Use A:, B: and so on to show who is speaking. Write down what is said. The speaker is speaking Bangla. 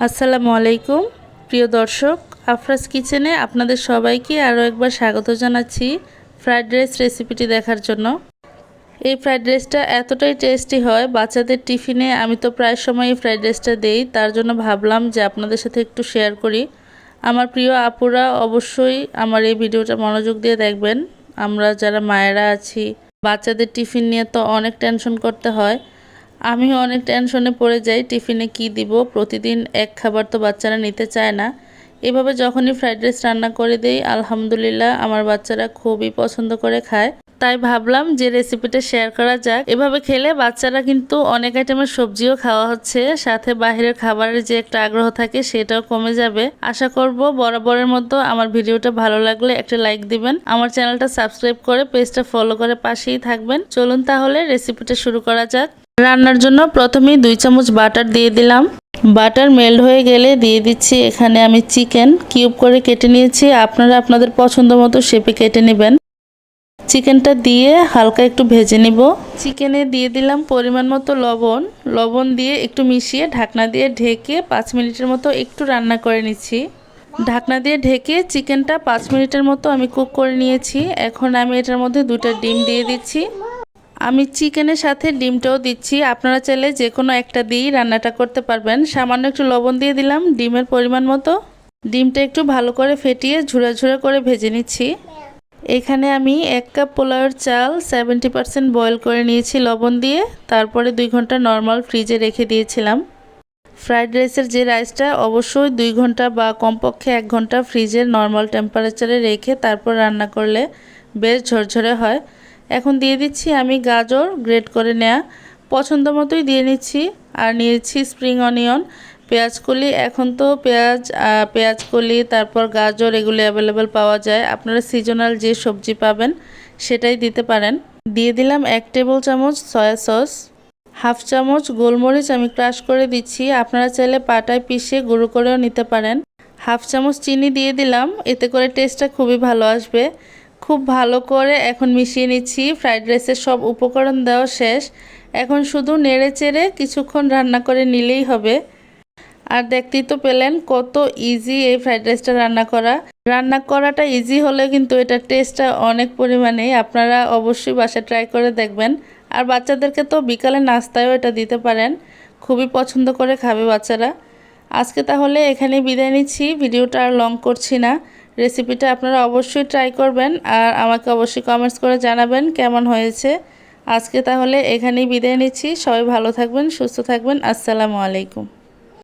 A: আসসালামু আলাইকুম। প্রিয় দর্শক, আফরাজ কিচেনে আপনাদের সবাইকে আরও একবার স্বাগত জানাচ্ছি ফ্রাইড রাইস রেসিপিটি দেখার জন্য। এই ফ্রাইড রাইসটা এতটাই টেস্টি হয়, বাচ্চাদের টিফিনে আমি তো প্রায় সময় এই ফ্রাইড রাইসটা দেই, তার জন্য ভাবলাম যে আপনাদের সাথে একটু শেয়ার করি। আমার প্রিয় আপুরা অবশ্যই আমার এই ভিডিওটা মনোযোগ দিয়ে দেখবেন। আমরা যারা মায়েরা আছি, বাচ্চাদের টিফিন নিয়ে তো অনেক টেনশন করতে হয়। আমিও অনেক টেনশনে পড়ে যাই, টিফিনে কি দিব? প্রতিদিন এক খাবার তো বাচ্চারা নিতে চায় না। এভাবে যখনই ফ্রাইড রাইস রান্না করে দেই, আলহামদুলিল্লাহ আমার বাচ্চারা খুবই পছন্দ করে খায়। তাই ভাবলাম যে রেসিপিটা শেয়ার করা যাক। এভাবে খেলে বাচ্চারা কিন্তু অনেক আইটেমের সবজিও খাওয়া হচ্ছে। সাথে বাহিরের খাবারের যে একটা আগ্রহ থাকে, সেটাও কমে যাবে। আশা করব বরাবরের মতো আমার ভিডিওটা ভালো লাগলে একটা লাইক দিবেন। আমার চ্যানেলটা সাবস্ক্রাইব করে পেজটা ফলো করে পাশেই থাকবেন। চলুন তাহলে রেসিপিটা শুরু করা যাক। রান্নার জন্য প্রথমেই দুই চামচ বাটার দিয়ে দিলাম। বাটার মেল্ট হয়ে গেলে দিয়ে দিচ্ছি এখানে আমি চিকেন কিউব করে কেটে নিয়েছি। আপনারা আপনাদের পছন্দ মতো শেপে কেটে নেবেন। চিকেনটা দিয়ে হালকা একটু ভেজে নিব। চিকেনে দিয়ে দিলাম পরিমাণ মতো লবণ। লবণ দিয়ে একটু মিশিয়ে ঢাকনা দিয়ে ঢেকে পাঁচ মিনিটের মতো একটু রান্না করে নিচ্ছি। ঢাকনা দিয়ে ঢেকে চিকেনটা পাঁচ মিনিটের মতো আমি কুক করে নিয়েছি। এখন আমি এটার মধ্যে দুটা ডিম দিয়ে দিচ্ছি। আমি চিকেনের সাথে ডিমটাও দিচ্ছি। আপনারা চাইলে যে কোনো একটা দিয়েই রান্নাটা করতে পারবেন। সামান্য একটু লবণ দিয়ে দিলাম, ডিমের পরিমাণ মতো। ডিমটা একটু ভালো করে ফেটিয়ে ঝুড়া ঝুড়া করে ভেজে নিচ্ছি। এখানে আমি এক কাপ পোলাওয়ের চাল সেভেন্টি পারসেন্ট বয়েল করে নিয়েছি লবণ দিয়ে। তারপরে দুই ঘণ্টা নর্মাল ফ্রিজে রেখে দিয়েছিলাম। ফ্রাইড রাইসের যে রাইসটা অবশ্যই দুই ঘণ্টা বা কমপক্ষে এক ঘণ্টা ফ্রিজের নর্মাল টেম্পারেচারে রেখে তারপর রান্না করলে বেশ ঝরঝরে হয়। এখন দিয়ে দিচ্ছি আমি গাজর গ্রেট করে নেয়া। পছন্দ মতোই দিয়ে নিচ্ছি। আর নিয়েছি স্প্রিং অনিয়ন, পেঁয়াজ কলি। এখন তো পেঁয়াজ পেঁয়াজ কলি, তারপর গাজর এগুলো অ্যাভেলেবেল পাওয়া যায়। আপনারা সিজনাল যে সবজি পাবেন সেটাই দিতে পারেন। দিয়ে দিলাম এক টেবিল চামচ সয়া সস হাফ চামচ গোলমরিচ আমি ক্রাশ করে দিচ্ছি। আপনারা চাইলে পাটায় পিষে গুঁড়ো করেও নিতে পারেন। হাফ চামচ চিনি দিয়ে দিলাম। এতে করে টেস্টটা খুবই ভালো আসবে। খুব ভালো করে এখন মিশিয়ে নিচ্ছি। ফ্রাইড রাইসের সব উপকরণ দেওয়া শেষ। এখন শুধু নেড়ে চেড়ে কিছুক্ষণ রান্না করে নিলেই হবে। আর দেখতেই তো পেলেন কত ইজি এই ফ্রাইড রাইসটা রান্না করা। রান্না করাটা ইজি হলে কিন্তু এটার টেস্টটা অনেক পরিমাণে আপনারা অবশ্যই বাসায় ট্রাই করে দেখবেন। আর বাচ্চাদেরকে তো বিকালে নাস্তায়ও এটা দিতে পারেন। খুবই পছন্দ করে খাবে বাচ্চারা। আজকে তাহলে এখানে বিদায় নিচ্ছি। ভিডিওটা আর লং করছি না। রেসিপিটা আপনারা অবশ্যই ট্রাই করবেন আর আমাকে অবশ্যই কমেন্টস করে জানাবেন কেমন হয়েছে। আজকে তাহলে এখানেই বিদায় নিচ্ছি। সবাই ভালো থাকবেন, সুস্থ থাকবেন। আসসালামু আলাইকুম।